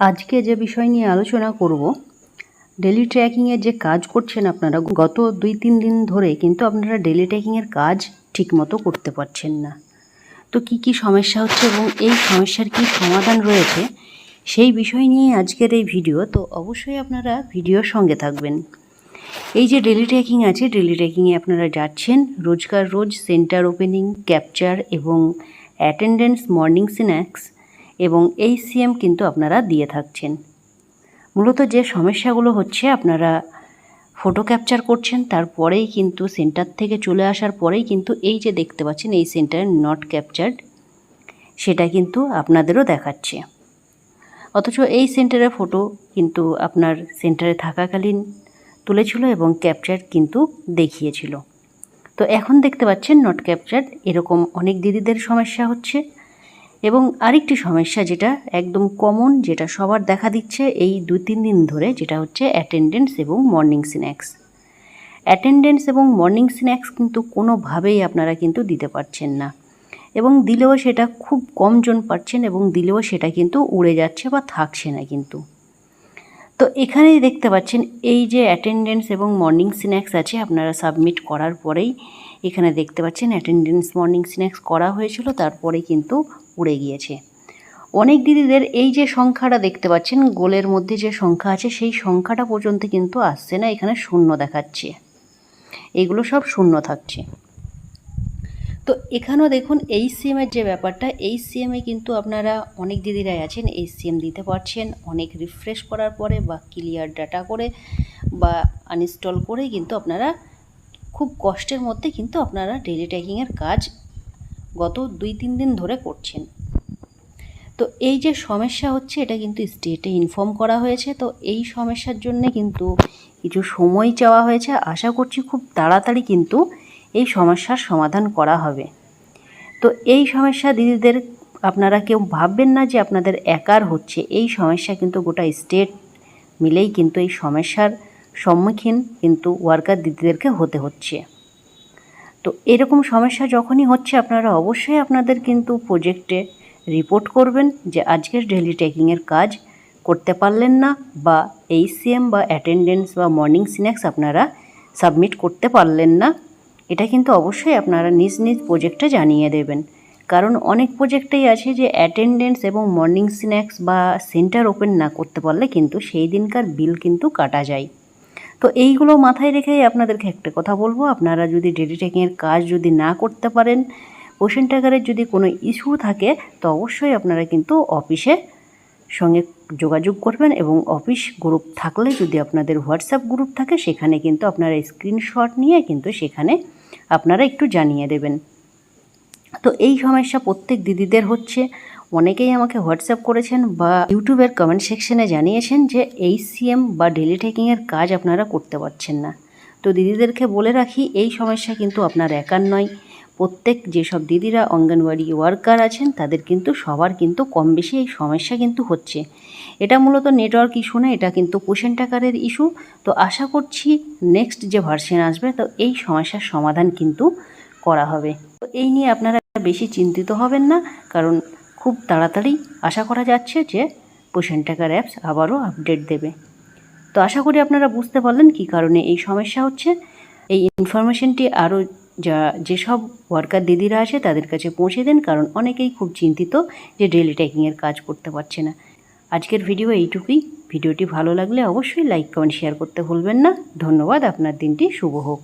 আজকে যে বিষয় নিয়ে আলোচনা করব ডেলি ট্র্যাকিংয়ের যে কাজ করছেন আপনারা, গত দুই তিন দিন ধরে কিন্তু আপনারা ডেলি ট্র্যাকিংয়ের কাজ ঠিকমতো করতে পারছেন না। তো কি কি সমস্যা হচ্ছে এবং এই সমস্যার কি সমাধান রয়েছে, সেই বিষয় নিয়ে আজকের এই ভিডিও, তো অবশ্যই আপনারা ভিডিওর সঙ্গে থাকবেন। এই যে ডেলি ট্র্যাকিং আছে ডেলি ট্র্যাকিংয়ে আপনারা যাচ্ছেন, রোজকার রোজ সেন্টার ওপেনিং ক্যাপচার এবং অ্যাটেন্ডেন্স মর্নিং স্ন্যাক্স এবং এই সিএম কিন্তু আপনারা দিয়ে থাকছেন। মূলত যে সমস্যাগুলো হচ্ছে, আপনারা ফটো ক্যাপচার করছেন, তারপরেই কিন্তু সেন্টার থেকে চলে আসার পরেই কিন্তু এই যে দেখতে পাচ্ছেন, এই সেন্টার নট ক্যাপচার্ড সেটা কিন্তু আপনাদেরও দেখাচ্ছে। অথচ এই সেন্টারের ফটো কিন্তু আপনার সেন্টারে থাকাকালীন তুলেছিল এবং ক্যাপচার কিন্তু দেখিয়েছিল। তো এখন দেখতে পাচ্ছেন নট ক্যাপচার এরকম অনেক দিদিদের সমস্যা হচ্ছে। এবং আরেকটি সমস্যা যেটা একদম কমন যেটা সবার দেখা দিচ্ছে এই দু তিন দিন ধরে, যেটা হচ্ছে অ্যাটেন্ডেন্স এবং মর্নিং স্ন্যাক্স অ্যাটেন্ডেন্স এবং মর্নিং স্ন্যাক্স কিন্তু কোনোভাবেই আপনারা কিন্তু দিতে পারছেন না। এবং দিলেও সেটা খুব কম জন পাচ্ছেন এবং দিলেও সেটা কিন্তু উড়ে যাচ্ছে বা থাকছে না কিন্তু। তো এখানেই দেখতে পাচ্ছেন, এই যে অ্যাটেন্ডেন্স এবং মর্নিং স্ন্যাক্স আছে, আপনারা সাবমিট করার পরেই এখানে দেখতে পাচ্ছেন অ্যাটেন্ডেন্স মর্নিং স্ন্যাক্স করা হয়েছিল, তারপরে কিন্তু উড়ে গিয়েছে। অনেক দিদিদের এই যে সংখ্যাটা দেখতে পাচ্ছেন, গোলের মধ্যে যে সংখ্যা আছে, সেই সংখ্যাটা পর্যন্ত কিন্তু আসছে না, এখানে শূন্য দেখাচ্ছে। এগুলো সব শূন্য থাকছে। তো এখানেও দেখুন এই সিএমের যে ব্যাপারটা এই সিএমে কিন্তু আপনারা অনেক দিদিরাই আছেন এই সিএম দিতে পারছেন, অনেক রিফ্রেশ করার পরে বা ক্লিয়ার ডাটা করে বা আনইনস্টল করে কিন্তু আপনারা খুব কষ্টের মধ্যে কিন্তু আপনারা ডেলি ট্যাকিংয়ের কাজ গত দুই, তিন দিন ধরে করছেন। তো এই যে সমস্যা হচ্ছে, এটা কিন্তু স্টেটে ইনফর্ম করা হয়েছে। তো এই সমস্যার জন্য কিন্তু কিছু সময় চাওয়া হয়েছে। আশা করছি খুব তাড়াতাড়ি কিন্তু এই সমস্যার সমাধান করা হবে। তো এই সমস্যা দিদিদের, আপনারা কেউ ভাববেন না যে আপনাদের একার হচ্ছে। এই সমস্যা কিন্তু গোটা স্টেট মিলেই কিন্তু এই সমস্যার সম্মুখীন কিন্তু ওয়ার্কার দিদিদেরকে হতে হচ্ছে। তো এরকম সমস্যা যখনই হচ্ছে, আপনারা অবশ্যই আপনাদের কিন্তু প্রজেক্টে রিপোর্ট করবেন যে আজকের ডেলি টেকিংয়ের কাজ করতে পারলেন না বা এইচসিএম বা অ্যাটেন্ডেন্স বা মর্নিং স্ন্যাক্স আপনারা সাবমিট করতে পারলেন না। এটা কিন্তু অবশ্যই আপনারা নিজ নিজ প্রজেক্টে জানিয়ে দেবেন। কারণ অনেক প্রজেক্টেই আছে যে অ্যাটেন্ডেন্স এবং মর্নিং স্ন্যাক্স বা সেন্টার ওপেন না করতে পারলে কিন্তু সেই দিনকার বিল কিন্তু কাটা যায়। তো এইগুলো মাথায় রেখেই আপনাদেরকে একটা কথা বলব। আপনারা যদি ডেলি টেকিংয়ের কাজ যদি না করতে পারেন ওশন টাকারের যদি কোনো ইস্যু থাকে, তো অবশ্যই আপনারা কিন্তু অফিসে সঙ্গে যোগাযোগ করবেন এবং অফিস গ্রুপ থাকলে যদি আপনাদের হোয়াটসঅ্যাপ গ্রুপ থাকে, সেখানে কিন্তু আপনারা স্ক্রিনশট নিয়ে কিন্তু সেখানে আপনারা একটু জানিয়ে দেবেন। তো এই সমস্যা প্রত্যেক দিদিদের হচ্ছে। অনেকেই আমাকে হোয়াটসঅ্যাপ করেছেন বা ইউটিউবের কমেন্ট সেকশনে জানিয়েছেন যে এই সিএম বা ডেলি টেকিংয়ের কাজ আপনারা করতে পারছেন না। তো দিদিদেরকে বলে রাখি, এই সমস্যা কিন্তু আপনার একার নয়। প্রত্যেক যেসব দিদিরা অঙ্গনওয়াড়ি ওয়ার্কার আছেন, তাদের কিন্তু সবার কিন্তু কম বেশি এই সমস্যা কিন্তু হচ্ছে। এটা মূলত নেটওয়ার্ক ইস্যু না, এটা কিন্তু পোষণ আকারের ইস্যু তো আশা করছি নেক্সট যে ভার্সন আসবে, তো এই সমস্যার সমাধান কিন্তু করা হবে। তো এই নিয়ে আপনারা বেশি চিন্তিত হবেন না, কারণ খুব তাড়াতাড়ি আশা করা যাচ্ছে যে পোষণ টাকার অ্যাপস আবারও আপডেট দেবে। তো আশা করি আপনারা বুঝতে পারলেন কী কারণে এই সমস্যা হচ্ছে। এই ইনফরমেশনটি আরও যা, যেসব ওয়ার্কার দিদিরা আছে তাদের কাছে পৌঁছে দেন, কারণ অনেকেই খুব চিন্তিত যে ডেলি ট্যাকিংয়ের কাজ করতে পারছে না। আজকের ভিডিও এইটুকুই। ভিডিওটি ভালো লাগলে অবশ্যই লাইক কমেন্ট শেয়ার করতে ভুলবেন না। ধন্যবাদ। আপনার দিনটি শুভ হোক।